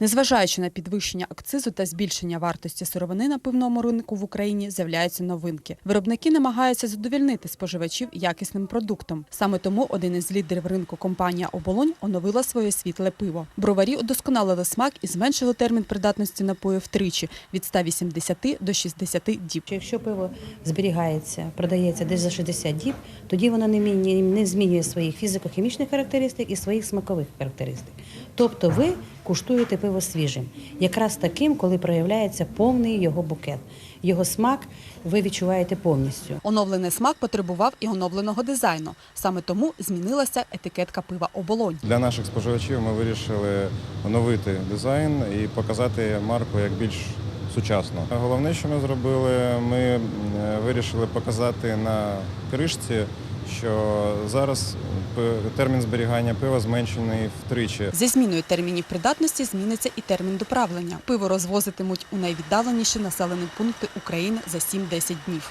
Незважаючи на підвищення акцизу та збільшення вартості сировини на пивному ринку в Україні, з'являються новинки. Виробники намагаються задовільнити споживачів якісним продуктом. Саме тому один із лідерів ринку компанія Оболонь оновила своє світле пиво. Броварі удосконалили смак і зменшили термін придатності напою втричі від 180 до 60 діб. Якщо пиво зберігається, продається десь за 60 діб, тоді воно не, змінює своїх фізико-хімічних характеристик і своїх смакових характеристик. Тобто ви куштуєте пиво свіжим, якраз таким, коли проявляється повний його букет. Його смак ви відчуваєте повністю. Оновлений смак потребував і оновленого дизайну. Саме тому змінилася етикетка пива Оболонь. Для наших споживачів ми вирішили оновити дизайн і показати марку як більш сучасно. Головне, що ми зробили, ми е, вирішили показати на кришці, що зараз термін зберігання пива зменшений втричі. Зі зміною термінів придатності зміниться і термін доправлення. Пиво розвозитимуть у найвіддаленіші населені пункти України за 7-10 днів.